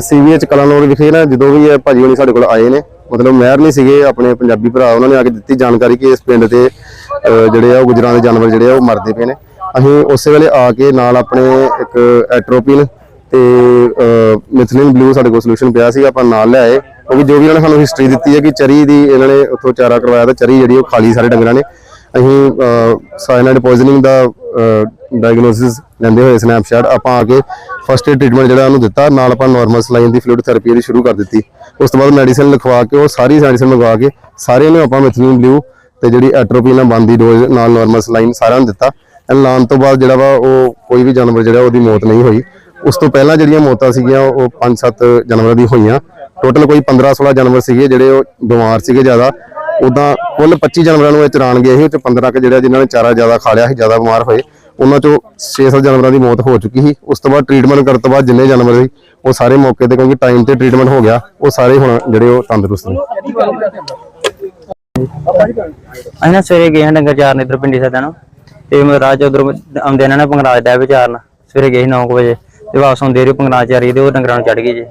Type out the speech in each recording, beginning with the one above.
CVH Kalanaur ਵਿਖੇ ਨਾ, ਜਦੋਂ ਵੀ ਇਹ ਭਾਜੀ ਹੋਣੀ ਸਾਡੇ ਕੋਲ ਆਏ ਨੇ, ਮਤਲਬ ਮਹਿਰ ਨਹੀਂ ਸੀਗੇ, ਆਪਣੇ ਪੰਜਾਬੀ ਭਰਾ ਉਹਨਾਂ ਨੇ ਆ ਕੇ ਦਿੱਤੀ ਜਾਣਕਾਰੀ ਕਿ ਇਸ ਪਿੰਡ ਦੇ ਜਿਹੜੇ ਆ ਉਹ ਗੁਜਰਾਂ ਦੇ ਜਾਨਵਰ ਜਿਹੜੇ ਆ ਉਹ ਮਰਦੇ ਪਏ ਨੇ। ਅਸੀਂ ਉਸੇ ਵੇਲੇ ਆ ਕੇ ਨਾਲ ਆਪਣੇ ਇੱਕ ਐਟਰੋਪਿਨ ਤੇ ਮਿਥਲਿਨ ਬਲੂ ਸਾਡੇ ਕੋਲ ਸੋਲੂਸ਼ਨ ਪਿਆ ਸੀ, ਆਪਾਂ ਨਾਲ ਲਿਆਏ ਕਿਉਂਕਿ ਜੋ ਵੀ ਇਹਨਾਂ ਨੇ ਸਾਨੂੰ ਹਿਸਟਰੀ ਦਿੱਤੀ ਹੈ ਕਿ ਚਰੀ ਦੀ ਇਹਨਾਂ ਨੇ ਉੱਥੋਂ ਚਾਰਾ ਕਰਵਾਇਆ ਤਾਂ ਚਰੀ ਜਿਹੜੀ ਉਹ ਖਾਲੀ ਸਾਰੇ ਡੰਗਰਾਂ ਨੇ। ਅਸੀਂ ਸਾਇਨਾਈਡ ਪੋਇਜ਼ਨਿੰਗ ਦਾ ਡਾਇਗਨੋਸਿਸ ਲੈਂਦੇ ਹੋਏ ਸਨੈਪਸ਼ਾਟ ਆਪਾਂ ਆ ਕੇ ਫਸਟ ਏਡ ਟ੍ਰੀਟਮੈਂਟ ਜਿਹੜਾ ਉਹਨੂੰ ਦਿੱਤਾ, ਨਾਲ ਆਪਾਂ ਨਾਰਮਲ ਸਲਾਈਨ ਦੀ ਫਲੂਇਡ ਥੈਰੇਪੀ ਦੀ ਸ਼ੁਰੂ ਕਰ ਦਿੱਤੀ। ਉਸ ਤੋਂ ਬਾਅਦ ਮੈਡੀਸਿਨ ਲਿਖਵਾ ਕੇ, ਉਹ ਸਾਰੀ ਮੈਡੀਸਿਨ ਮੰਗਵਾ ਕੇ, ਸਾਰਿਆਂ ਨੂੰ ਆਪਾਂ ਮਿਥਲਿਨ ਬਲੂ ਤੇ ਜਿਹੜੀ ਐਟਰੋਪੀਨ ਬੰਦੀ ਡੋਜ਼ ਨਾਲ ਨਾਰਮਲ ਸਲਾਈਨ ਸਾਰਿਆਂ ਨੂੰ ਦਿੱਤਾ। ਐਂਡ ਲਾਉਣ ਤੋਂ ਬਾਅਦ ਜਿਹੜਾ ਵਾ, ਉਹ ਕੋਈ ਵੀ ਜਾਨਵਰ ਜਿਹੜਾ ਉਹਦੀ ਮੌਤ ਨਹੀਂ ਹੋਈ। ਉਸ ਤੋਂ ਪਹਿਲਾਂ ਜਿਹੜੀਆਂ ਮੌਤਾਂ ਸੀਗੀਆਂ, ਉਹ 5-7 ਜਾਨਵਰਾਂ ਦੀ ਹੋਈਆਂ। ਟੋਟਲ ਕੋਈ 15-16 ਜਾਨਵਰ ਸੀਗੇ, ਜਿਹੜੇ ਉਹ ਬਿਮਾਰ ਸੀਗੇ ਜ਼ਿਆਦਾ। ਉਦਾਂ ਕੁੱਲ 25 ਜਾਨਵਰਾਂ ਨੂੰ ਇਹ ਚਰਾਣ ਗਏ ਸੀ ਉਹ ਚ 15 ਕੁ ਜਿਹੜਾ ਜਿਨ੍ਹਾਂ ਨੇ ਚਾਰਾ ਜ਼ਿਆਦਾ ਖਾ ਲਿਆ ਸੀ, ਜ਼ਿਆਦਾ ਬਿਮਾਰ ਹੋਏ। ਉਹਨਾਂ ਚੋਂ 6-7 ਜਾਨਵਰਾਂ ਦੀ ਮੌਤ ਹੋ ਚੁੱਕੀ ਸੀ। ਉਸ ਤੋਂ ਬਾਅਦ ਟ੍ਰੀਟਮੈਂਟ ਕਰਨ ਤੋਂ ਬਾਅਦ ਜਿੰਨੇ ਜਾਨਵਰ ਸੀ, ਉਹ ਸਾਰੇ ਮੌਕੇ ਤੇ ਕਿਉਂਕਿ ਟਾਈਮ ਤੇ ਟ੍ਰੀਟਮੈਂਟ ਹੋ ਗਿਆ, ਉਹ ਸਾਰੇ ਹੁਣ ਜਿਹੜੇ ਉਹ ਤੰਦਰੁਸਤ ਨੇ। ਅਸੀਂ ਨਾ ਸਵੇਰੇ ਗਏ ਹਾਂ ਡੰਗਰ ਚਾਰਨ ਇਧਰ ਪਿੰਡੀ ਸਾਡਾ ਨੂੰ। ਤੇ ਮੈਂ ਰਾਜ ਉਧਰ ਆਉਂਦੇ ਇਹਨਾਂ ਨੇ ਪੰਗਰਾਜ ਦਾ ਵਿਚਾਰਨ ਸਵੇਰੇ ਗਏ 9 ਵਜੇ, ਤੇ ਵਾਪਸ ਆਉਂਦੇ ਰਹੇ ਪੰਗਰਾਜ ਚਾਰੀ ਤੇ ਉਹ ਡੰਗਰਾਂ ਨੂੰ ਚੜ ਗਏ ਜੀ।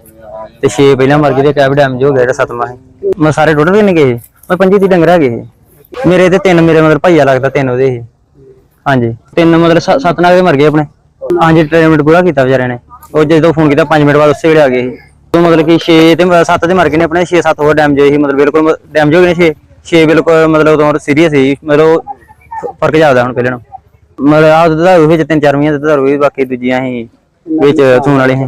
ਤੇ 6 ਪਹਿਲਾਂ ਮਰ ਗਏ ਤੇ ਕੈਬ ਡੈਮੇਜ ਹੋ ਗਿਆ ਜਿਹੜਾ ਸਤਵਾਂ ਸੀ ਮੈਂ ਸਾਰੇ ਟੋਟਲ ਕਿੰਨੇ ਗਏ ਮੈਂ ਪੰਜੀ ਦੀ ਡੰਗਰ ਹੈਗੇ ਸੀ। ਮੇਰੇ ਤੇ ਤਿੰਨ, ਮੇਰੇ ਮਗਰ ਭਾਈਆ ਲੱਗਦਾ ਤਿੰਨ ਉਹਦੇ ਸੀ। ਹਾਂਜੀ। ਤਿੰਨ ਮਤਲਬ ਸ- ਸੱਤ ਨਾਲ ਦੇ ਮਰ ਗਏ ਆਪਣੇ। ਹਾਂਜੀ ਟ੍ਰੀਟਮੈਂਟ ਪੂਰਾ ਕੀਤਾ ਵਿਚਾਰਿਆਂ ਨੇ। ਉਹ ਜਦੋਂ ਫੋਨ ਕੀਤਾ 5 ਮਿੰਟ ਬਾਅਦ ਉਸੇ ਵੇਲੇ ਆ ਗਏ ਸੀ। ਉਹ ਮਤਲਬ ਕਿ 6 ਤੇ 7 ਤੇ ਮਰ ਗਏ ਨੇ ਆਪਣੇ 6 7 ਹੋਰ ਡੈਮੇਜ ਹੋਏ ਸੀ। ਮਤਲਬ ਬਿਲਕੁਲ ਡੈਮੇਜ ਹੋ ਗਏ ਨੇ 6 6 ਬਿਲਕੁਲ ਮਤਲਬ ਉਦੋਂ ਸੀਰੀਅਸ ਸੀ। ਮਤਲਬ ਫ- ਫ਼ਰਕ ਜ਼ਿਆਦਾ ਹੁਣ ਪਹਿਲੇ ਨਾਲੋਂ। ਮਤਲਬ ਆਹ ਦੁੱਧ ਵਿੱਚ ਤਿੰਨ ਚਾਰ ਮਹੀਨੇ ਦੁੱਧ ਵੀ ਬਾਕੀ ਦੂਜੀਆਂ ਸੀ ਵਿੱਚ ਸੂਣ ਵਾਲੇ ਸੀ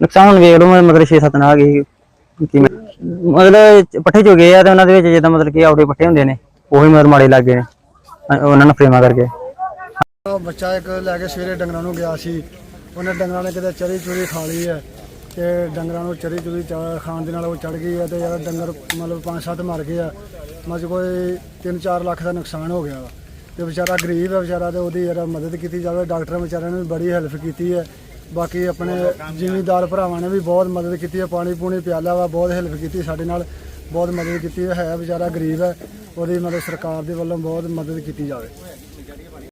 ਨੁਕਸਾਨ ਹੁਣ ਵੇਖ ਲਓ ਮਤਲਬ 6 7 ਨਾਲ ਆ ਗਏ ਸੀ। ਕੀ ਮੈਂ- ਮਤਲਬ ਪੱਠੇ ਚੋ ਗਏ ਆ ਤੇ ਉਹਨਾਂ ਦੇ ਵਿੱਚ ਜਿੱਦਾਂ ਮਤਲਬ ਕਿ ਆਉੜੇ ਪੱਠੇ ਹੁੰਦੇ ਨੇ, ਉਹੀ ਮਤਲਬ ਮਾੜੇ ਲੱਗ ਗਏ ਨੇ। ਅ- ਉਹਨਾਂ ਨੂੰ ਫਰੇਮਾ ਕਰਕੇ। ਬੱਚਾ ਇੱਕ ਲੈ ਕੇ ਸਵੇਰੇ ਡੰਗਰਾਂ ਨੂੰ ਗਿਆ ਸੀ। ਉਹਨੇ ਡੰਗਰਾਂ ਨੇ ਕਿਤੇ ਚਰੀ ਚੁਰੀ ਖਾ ਲਈ ਹੈ ਤੇ ਡੰਗਰਾਂ ਨੂੰ ਚਰੀ ਚੁਰੀ ਚਾ- ਖਾਣ ਦੇ ਨਾਲ ਉਹ ਚੜ ਗਈ ਹੈ ਤੇ ਯਾਰ ਡੰਗਰ ਮਤਲਬ ਪੰਜ ਸੱਤ ਮਰ ਗਏ ਆ ਮਤਲਬ ਕੋਈ 3-4 ਲੱਖ ਦਾ ਨੁਕਸਾਨ ਹੋ ਗਿਆ ਵਾ। ਤੇ ਵਿਚਾਰਾ ਗਰੀਬ ਹੈ ਵਿਚਾਰਾ ਤੇ ਉਹਦੀ ਯਾਰ ਮਦਦ ਕੀਤੀ ਜਾਵੇ, ਡਾਕਟਰਾਂ ਵਿਚਾਰਿਆਂ ਨੇ ਵੀ ਬੜੀ ਹੈਲਪ ਕੀਤੀ ਹੈ। ਬਾਕੀ ਆਪਣੇ ਜ਼ਿਮੀਂਦਾਰ ਭਰਾਵਾਂ ਨੇ ਵੀ ਬਹੁਤ ਮਦਦ ਕੀਤੀ ਹੈ, ਪਾਣੀ ਪੂਣੀ ਪਿਆਲਾ ਵਾ, ਬਹੁਤ ਹੈਲਪ ਕੀਤੀ ਸਾਡੇ ਨਾਲ, ਬਹੁਤ ਮਦਦ ਕੀਤੀ ਹੈ ਹੈ ਵਿਚਾਰਾ ਗਰੀਬ ਹੈ। ਉਹਦੀ ਮਤਲਬ ਸਰਕਾਰ ਦੇ ਵੱਲੋਂ ਬਹੁਤ ਮਦਦ ਕੀਤੀ ਜਾਵੇ।